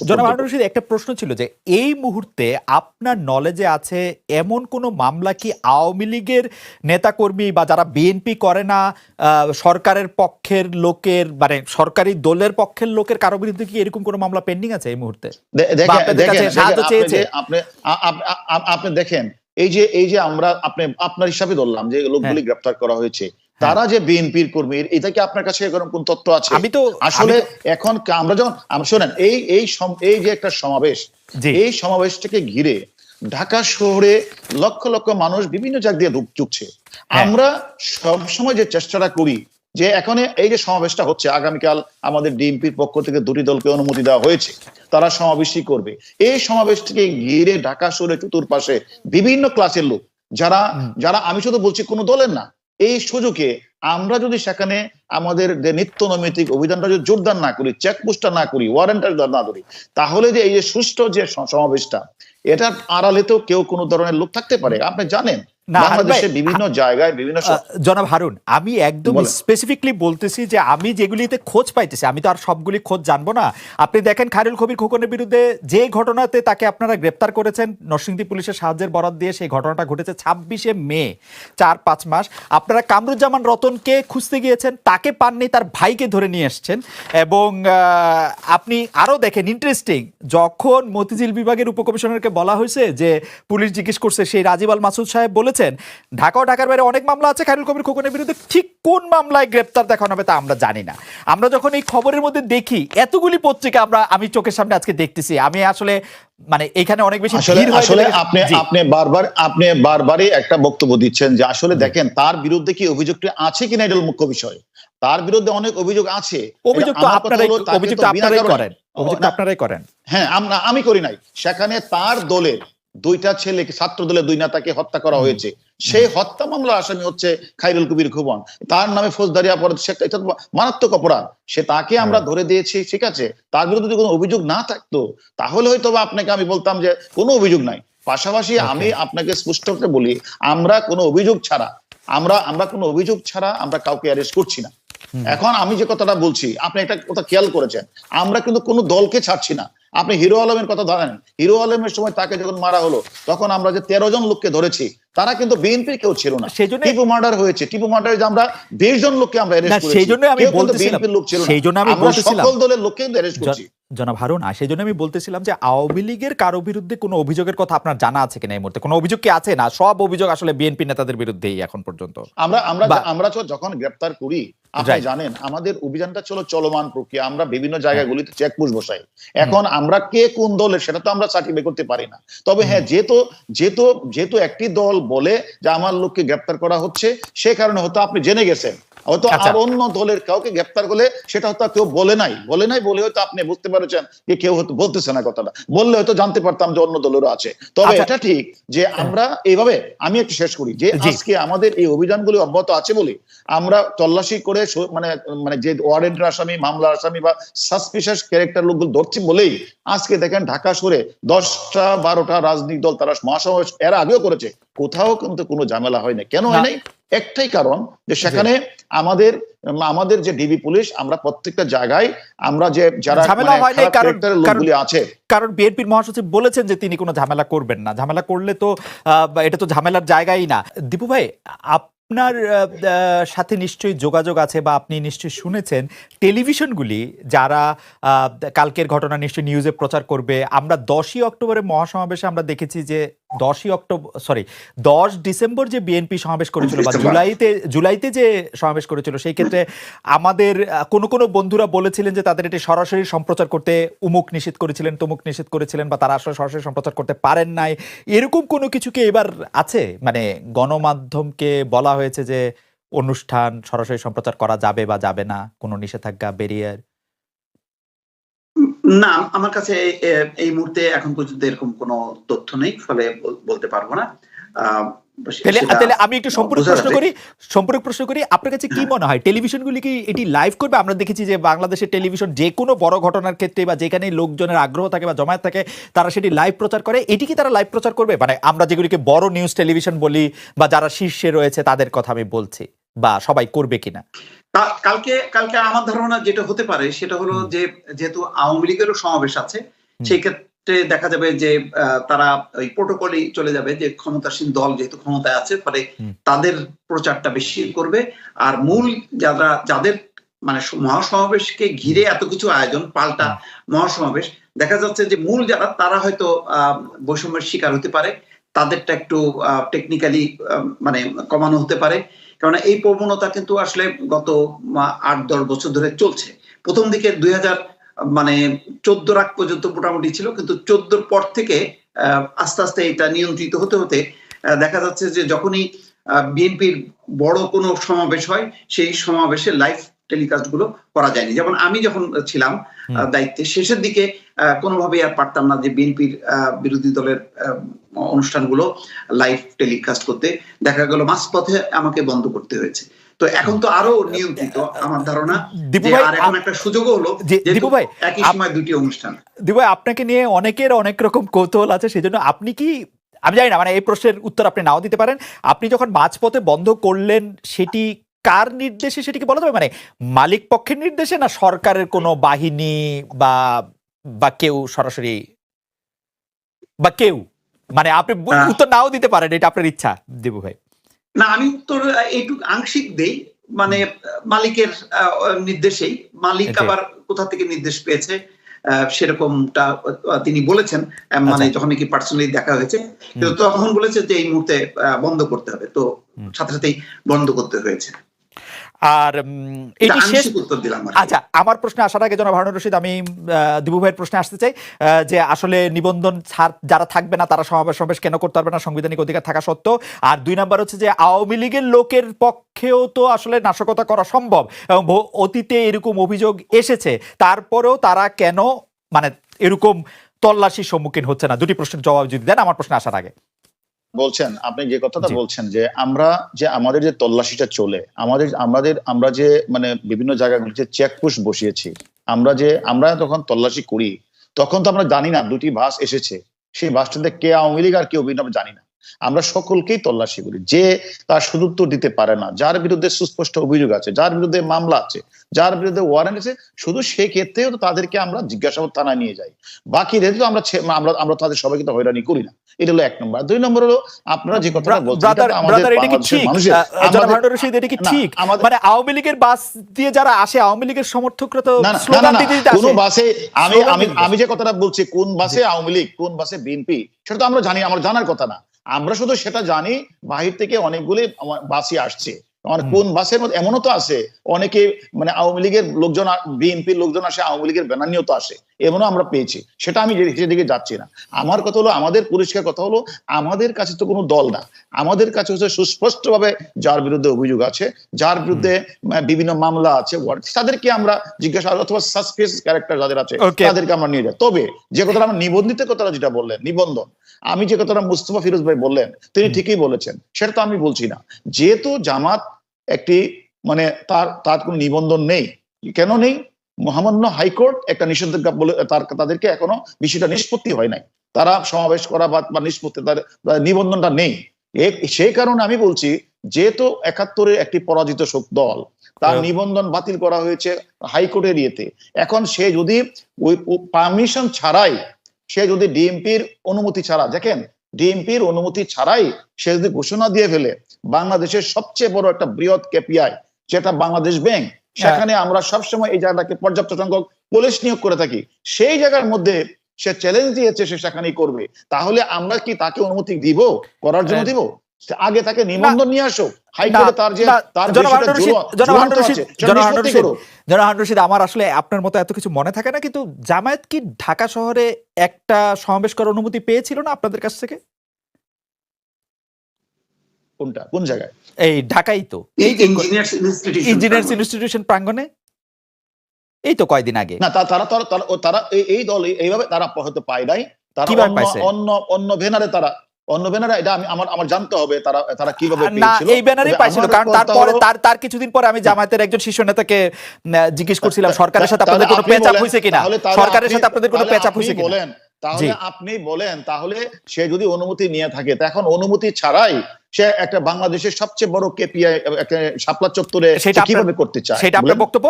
জনাব হারুন রশিদ একটা প্রশ্ন ছিল যে এই মুহূর্তে আপনার নলেজে আছে এমন কোনো মামলা কি আওয়ামী লীগের নেতাকর্মী বা যারা বিএনপি করে না সরকারের পক্ষের লোকের মানে সরকারি দলের পক্ষের লোকের কারও বিরুদ্ধে কি এরকম কোনো মামলা পেন্ডিং আছে এই মুহূর্তে আপনি দেখেন এই যে এই যে আমরা আপনি আপনার হিসাবে ধরলাম যে লোকগুলি হ্যাঁ। গ্রেপ্তার করা হয়েছে তারা যে বিএনপির কর্মী এটা কি আপনার কাছে এরকম কোন তথ্য আছে? আমি তো আসলে এখন আমরা যখন আমরা শোনেন এই এই এই যে একটা সমাবেশ এই সমাবেশটাকে ঘিরে ঢাকা শহরে লক্ষ লক্ষ মানুষ বিভিন্ন জায়গা দিয়ে ঢুক- ঢুকছে হ্যাঁ। আমরা সব সময় যে চেষ্টাটা করি যে এখন এই যে সমাবেশটা হচ্ছে আগামীকাল আমাদের ডিএমপির পক্ষ থেকে দুটি দলকে অনুমতি দেওয়া হয়েছে তারা সমাবেশই করবে। এই সমাবেশটিকে ঘিরে ঢাকা শহরে চতুর্পাশে বিভিন্ন ক্লাসের লোক যারা যারা আমি শুধু বলছি কোনো দলের না এই সুযোগে আমরা যদি সেখানে আমাদের যে নিত্য নৈমিত্তিক অভিযানটা যদি জোরদার না করি চেকপোস্টটা না করি ওয়ারেন্টটা না করি তাহলে যে এই যে সুষ্ঠু যে সমাবেশটা, এটার তো কেউ কোনো ধরনের লোক থাকতে পারে। আপনি জানেন বাংলাদেশে ভাই, বিভিন্ন জায়গায় বিভিন্ন জনাব হারুন আমি একদম স্পেসিফিকলি বলতেছি যে আমি যেগুলিতে খোঁজ পাইতেছি আমি তো আর সবগুলি খোঁজ জানব না। আপনি দেখেন খায়রুল কবির খোকনের বিরুদ্ধে যে ঘটনাতে তাকে আপনারা গ্রেপ্তার করেছেন নরসিংদী পুলিশের সাহায্যের বরাদ দিয়ে সেই ঘটনাটা ঘটেছে ছাব্বিশে মে চার পাঁচ মাস। আপনারা কামরুজ্জামান রতনকে খুঁজতে গিয়েছেন তাকে পাননি তার ভাইকে ধরে নিয়ে এসছেন। এবং আপনি আরও দেখেন ইন্টারেস্টিং যখন মতিঝিল বিভাগের উপকমিশনারকে বলা হয়েছে যে পুলিশ জিজ্ঞেস করছে সেই রাজীব আল মাসুদ সাহেব বলেছেন। ঢাকা ও ঢাকার বাইরে অনেক মামলা আছে খায়রুল কবির খোকনের বিরুদ্ধে ঠিক কোন মামলায় গ্রেপ্তার দেখানো হবে তা আমরা জানি না। আমরা যখন এই খবরের মধ্যে দেখি এতগুলি পত্রিকা আমরা আমি চোখের সামনে আজকে দেখতেছি। আমি আসলে মানে এখানে অনেক বেশি আসলে আপনি আপনি বারবার আপনি বারবারই একটা বক্তব্য দিচ্ছেন যে আসলে দেখেন তার বিরুদ্ধে কি অভিযোগটি আছে কিনা এটা মুখ্য বিষয়। তার বিরুদ্ধে অনেক অভিযোগ আছে। অভিযোগ তো আপনারাই অভিযোগ তো আপনারাই করেন। অভিযোগ আপনারাই করেন। হ্যাঁ আমরা আমি করি নাই। সেখানে তার দলের দুইটা ছেলে ছাত্র দলের দুই নেতাকে হত্যা করা হয়েছে? সেই হত্যা মামলার আসামি হচ্ছে খাইরুল কবির খুবন তার নামে ফৌজদারি অপরাধ এটা মারাত্মক অপরাধ। সে তাকে আমরা হ্যাঁ। ধরে দিয়েছি ঠিক আছে? তার বিরুদ্ধে যদি কোনো অভিযোগ না থাকতো তাহলে হয়তো বা আপনাকে আমি বলতাম যে কোনো অভিযোগ নাই। পাশাপাশি আমি আপনাকে স্পষ্ট করে বলি আমরা কোনো অভিযোগ ছাড়া আমরা আমরা কোনো অভিযোগ ছাড়া আমরা কাউকে অ্যারেস্ট করছি না। এখন আমি যে কথাটা বলছি আপনি একটা কথা খেয়াল করেছেন। আমরা কিন্তু কোনো দলকে ছাড়ছি না। আপনি হিরো আলমের কথা ধরেন। হিরো আলমের সময় তাকে যখন মারা হলো, তখন আমরা যে তেরো জন লোককে ধরেছি তারা কিন্তু বিএনপির কেউ ছিল না। সেজন্য- টিপু মার্ডার হয়েছে। টিপু মার্ডারে যে আমরা বিশ জন লোককে আমরা অ্যারেস্ট করেছি। সেই জন্যই আমি বলতেছিলাম- লোক ছিল না। সেই জন্য আমি বলতেছিলাম- সকল দলের লোককে অ্যারেস্ট করছি। জনাব হারুন আর সেই জন্য আমি বলতেছিলাম যে আওয়ামী লীগের কারও বিরুদ্ধে কোনো অভিযোগের কথা আপনার জানা আছে কিনা এই মুহূর্তে? কোনো অভিযোগ কি আছে? না সব অভিযোগ আসলে বিএনপি নেতাদের বিরুদ্ধেই এখন পর্যন্ত। আমরা আমরা আমরা যখন গ্রেপ্তার করি আপনি জানেন আমাদের অভিযানটা ছিল চলমান প্রক্রিয়া। আমরা বিভিন্ন জায়গাগুলিতে চেকপোস্ট বসাই এখন আমরা কে কোন দলের সেটা তো আমরা সার্টিফাই করতে পারি না। তবে হ্যাঁ যেহেতু যেহেতু যেহেতু একটি দল বলে যে আমার লোককে গ্রেপ্তার করা হচ্ছে সে কারণে হয়তো আপনি জেনে গেছেন। হয়তো আচ্ছা। আর অন্য দলের কাউকে গ্রেপ্তার করলে সেটা হয়তো কেউ বলে নাই। বলে নাই বলে হয়তো আপনি বুঝতে পারছেন যে কেউ হয়তো বলতেছে না কথাটা। বললে হয়তো জানতে পারতাম যে অন্য দলেরও আছে। তবে আচ্ছা। এটা ঠিক যে আমরা এইভাবে আমি একটু শেষ করি যে আজকে আমাদের এই অভিযানগুলি অব্যাহত আছে বলে আমরা তল্লাশি করে মানে মানে যে ওয়ারেন্টের আসামি মামলার আসামি বা সাসপিশাস ক্যারেক্টার লোকগুলো ধরছি বলেই আজকে দেখেন ঢাকা শহরে দশটা বারোটা রাজনৈতিক দল তারা মহাসমাবেশ এর আগেও করেছে। কোথাও কিন্তু কোনো ঝামেলা হয় না কেন হয় না। নাই? একটাই কারণ যে সেখানে আমাদের আমাদের যে ডিবি পুলিশ আমরা প্রত্যেকটা জায়গায় আমরা যে যারা ঝামেলা মানে হয় নাই কারণ- লোকগুলি আছে। কারণ বিএনপির মহাসচিব বলেছেন যে তিনি কোনো ঝামেলা করবেন না। ঝামেলা করলে তো এটা তো ঝামেলার জায়গাই না। দীপু ভাই আপনার আহ, আহ, সাথে নিশ্চয়ই যোগাযোগ আছে বা আপনি নিশ্চয়ই শুনেছেন টেলিভিশনগুলি যারা আহ, কালকের ঘটনা নিশ্চয়ই নিউজে প্রচার করবে আমরা দশই অক্টোবরের মহাসমাবেশে আমরা দেখেছি যে দশই অক্টোবর সরি দশ ডিসেম্বর যে বিএনপি সমাবেশ করেছিল বা জুলাইতে জুলাইতে যে সমাবেশ করেছিল সেই ক্ষেত্রে আমাদের কোনো কোনো বন্ধুরা বলেছিলেন যে তাদের এটি সরাসরি সম্প্রচার করতে উমুক নিষেধ করেছিলেন তমুক নিষেধ করেছিলেন বা তারা আসলে সরাসরি সম্প্রচার করতে পারেন নাই। এরকম কোনো কিছু কি এবার আছে? মানে গণমাধ্যমকে বলা হয়েছে যে অনুষ্ঠান সরাসরি সম্প্রচার করা যাবে বা যাবে না কোনো নিষেধাজ্ঞা ব্যারিয়ার না আমার কাছে এই মুহূর্তে এখন পর্যন্ত এরকম কোনো তথ্য নেই ফলে বলতে পারব না। তাহলে আমি একটু সম্পূর্ণ প্রশ্ন করি সম্পূর্ণ প্রশ্ন করি আপনার কাছে কি মনে হয় টেলিভিশনগুলি কি এটি লাইভ করবে? আমরা দেখেছি যে বাংলাদেশের টেলিভিশন যে কোনো বড় ঘটনার ক্ষেত্রে বা যেখানে লোকজনের আগ্রহ থাকে বা জমায়েত থাকে তারা সেটি লাইভ প্রচার করে। এটি কি তারা লাইভ প্রচার করবে? মানে আমরা যেগুলিকে বড় নিউজ টেলিভিশন বলি বা যারা শীর্ষে রয়েছে তাদের কথা আমি বলছি। বা সবাই করবে কিনা? কালকে কালকে আমার ধারণা যেটা হতে পারে সেটা হলো যে যেহেতু আওয়ামী লীগেরও সমাবেশ আছে সেই ক্ষেত্রে দেখা যাবে যে তারা ওই প্রোটোকলই চলে যাবে যে ক্ষমতাসীন দল যেহেতু ক্ষমতায় আছে ফলে তাদের প্রচারটা বেশি করবে। আর মূল যারা যাদের মানে মহাসমাবেশকে ঘিরে এত কিছু আয়োজন পাল্টা মহাসমাবেশ দেখা যাচ্ছে যে মূল যারা তারা হয়তো আহ, বৈষম্যের শিকার হতে পারে। তাদেরটা একটু টেকনিক্যালি মানে কমানো হতে পারে। কারণ এই প্রবণতা কিন্তু আসলে গত আট দশ বছর ধরে চলছে। প্রথম দিকে দুই হাজার মানে চোদ্দ রাখ পর্যন্ত মোটামুটি ছিল কিন্তু চোদ্দোর পর থেকে আহ, আস্তে আস্তে এটা নিয়ন্ত্রিত হতে হতে দেখা যাচ্ছে যে যখনই বিএনপির বড় কোনো সমাবেশ হয় সেই সমাবেশে লাইভ টেলিকাস্টগুলো করা যায়নি। যেমন আমি যখন ছিলাম দায়িত্বে শেষের দিকে কোনোভাবেই আর পারতাম না যে বিএনপির বিরোধী দলের অনুষ্ঠানগুলো লাইভ টেলিকাস্ট করতে। দেখা গেল মাঝপথে আমাকে বন্ধ করতে হয়েছে। তো এখন তো আরও নিয়ন্ত্রিত আমার ধারণা দীপু আর এখন একটা হলো দীপু ভাই, একই সময় দুটি অনুষ্ঠান। দিবু ভাই, আপনাকে নিয়ে অনেকের অনেক রকম কৌতূহল আছে সেজন্য আপনি কি আমি জানি না মানে এই প্রশ্নের উত্তর আপনি নাও দিতে পারেন। আপনি যখন মাঝপথে বন্ধ করলেন সেটি কার নির্দেশে সেটি কি বলা যাবে? মানে মালিক পক্ষের নির্দেশে না সরকারের কোনো বাহিনী বা বা কেউ সরাসরি বা কেউ। মানে আপনি উত্তর নাও দিতে পারেন এটা আপনার ইচ্ছা দিবু ভাই। না আমি উত্তর এইটুকু আংশিক দেই। মানে মালিকের নির্দেশেই। মালিক আবার কোথা থেকে নির্দেশ পেয়েছে আহ, সেরকমটা তিনি বলেছেন। মানে। যখন কি পার্সোনালি দেখা হয়েছে কিন্তু তখন বলেছে যে এই মুহূর্তে বন্ধ করতে হবে। তো সাথে সাথেই বন্ধ করতে হয়েছে। আর এটি শেষ উত্তর দিলাম আচ্ছা আমার প্রশ্নে আসার আগে জনাব হারুন রশিদ আমি দিবু ভাইয়ের প্রশ্নে আসতে চাই যে আসলে নিবন্ধন যারা থাকবে না তারা সমাবেশ সমাবেশ কেন করতে পারবে না? সাংবিধানিক অধিকার থাকা সত্ত্বেও। আর দুই নাম্বার হচ্ছে যে আওয়ামী লীগের লোকের পক্ষেও তো আসলে নাশকতা করা সম্ভব এবং অতীতে এরকম অভিযোগ এসেছে। তারপরেও তারা কেন মানে এরকম তল্লাশির সম্মুখীন হচ্ছে না? দুটি প্রশ্নের জবাব যদি দেন আমার প্রশ্নে আসার আগে। বলছেন আপনি যে কথাটা বলছেন যে আমরা যে আমাদের যে তল্লাশিটা চলে আমাদের আমাদের আমরা যে মানে বিভিন্ন জায়গাগুলিতে চেকপোস্ট বসিয়েছি আমরা যে আমরা যখন তল্লাশি করি তখন তো আমরা জানি না দুটি বাস এসেছে সেই বাসটাতে কে আওয়ামী লীগ আর কে অভিনব জানি না। আমরা সকলকেই তল্লাশি করি। যে তার সুদুত্তর দিতে পারে না যার বিরুদ্ধে সুস্পষ্ট অভিযোগ আছে যার বিরুদ্ধে মামলা আছে যার বিরুদ্ধে ওয়ারেন্ট আছে শুধু সেই ক্ষেত্রেও তো তাদেরকে আমরা জিজ্ঞাসাবাদ থানায় নিয়ে যাই। বাকি রেতে তো আমরা আমরা আমরা তাদের সবাইকে তো হয়রানি করি না। এটা হলো এক নম্বর। দুই নম্বর হলো আপনারা যে কথাটা বলছেন এটা কি ঠিক? মানে আওয়ামী লীগের বাস দিয়ে যারা আসে আওয়ামী লীগের সমর্থকরা তো কোন বাসে আমি যে কথাটা বলছি কোন বাসে আওয়ামী লীগ কোন বাসে বিএনপি সেটা তো আমরা জানি আমার জানার কথা না। আমরা শুধু সেটা জানি, বাহির থেকে অনেকগুলি বাসি আসছে। আমার কোন বাসের মধ্যে এমনও তো আছে, অনেকে মানে আওয়ামী লীগের লোকজন বিএনপির লোকজন আসে, আওয়ামী লীগের ব্যানার নিয়েও তো আসে। এমনও আমরা পেয়েছি। সেটা আমি সেদিকে যাচ্ছি না। আমার কথা হলো আমাদের পরিষ্কার কথা হলো আমাদের কাছে তো কোনো দল না। আমাদের কাছে হচ্ছে সুস্পষ্টভাবে যার বিরুদ্ধে অভিযোগ আছে যার বিরুদ্ধে বিভিন্ন মামলা আছে তাদেরকে আমরা জিজ্ঞাসা অথবা সাসপেন্স ক্যারেক্টার যাদের আছে তাদেরকে আমরা নিয়ে যাই। তবে যে কথাটা আমরা নিবন্ধিত কথাটা যেটা বললেন নিবন্ধন আমি যে কথাটা মুস্তফা ফিরোজ ভাই বললেন তিনি ঠিকই বলেছেন সেটা তো আমি বলছি না। যেহেতু জামাত একটি মানে তার তার কোনো নিবন্ধন নেই কেন নেই? মহামান্য হাইকোর্ট একটা নিষেধাজ্ঞা বলে তার তাদেরকে এখনও বিষয়টা নিষ্পত্তি হয় নাই। তারা সমাবেশ করা বা নিষ্পত্তি তার তার নিবন্ধনটা নেই। সেই কারণে আমি বলছি যেহেতু একাত্তরের একটি পরাজিত শোক দল তার হ্যাঁ। নিবন্ধন বাতিল করা হয়েছে হাইকোর্টের ইয়েতে এখন সে যদি ওই পারমিশন ছাড়াই সে যদি ডিএমপির অনুমতি ছাড়া দেখেন ডিএমপির অনুমতি ছাড়াই সে যদি ঘোষণা দিয়ে ফেলে বাংলাদেশের সবচেয়ে বড় একটা বৃহৎ কেপিআই যেটা বাংলাদেশ ব্যাংক সেখানে আমরা সবসময় এই জায়গাটাকে পর্যাপ্ত সংখ্যক পুলিশ নিয়োগ করে থাকি। সেই জায়গার মধ্যে সে চ্যালেঞ্জ দিয়েছে সে সেখানেই করবে। তাহলে আমরা কি তাকে অনুমতি দিব? করার জন্য হ্যাঁ। দিব? সে আগে তাকে নিবন্ধন নিয়ে আসো আমার আসলে আপনার মতো এত কিছু মনে থাকে না কিন্তু জামায়াত কি ঢাকা শহরে একটা সমাবেশ করার অনুমতি পেয়েছিল না আপনাদের কাছ থেকে? কোনটা? কোন জায়গায়? এই ঢাকাই তো। এই ইঞ্জিনিয়ার্স ইনস্টিটিউশন ইঞ্জিনিয়ার্স ইনস্টিটিউশন প্রাঙ্গণে? এই তো কয়দিন আগে। না তারা তারা তারা- তারা এই- দল এইভাবে তারা হয়তো পায় নাই। তারা অন্য অন্য ভেনারে তারা অন্য ভেনারে এটা আমি আমার আমার জানতে হবে তারা তারা কীভাবে না এই ব্যানারই পাইছিল কারণ তারপরে তার তার কিছুদিন পরে আমি জামায়াতের একজন শীর্ষ নেতাকে জিজ্ঞেস করছিলাম সরকারের সাথে আপনাদের কোনো আপনি পেচ আপ হয়েছে কিনা? সরকারের সাথে আপনাদের কোনো তাহলে পেচ আপ হয়েছে কিনা? বলেন। তাহলে আপনি বলেন তাহলে সে যদি অনুমতি নিয়ে থাকে তা এখন অনুমতি ছাড়াই সে একটা বাংলাদেশের সবচেয়ে বড় কেপিআই একটা শাপলা চত্বরে সেটা কীভাবে করতে চায়? সেটা আপনার বক্তব্য?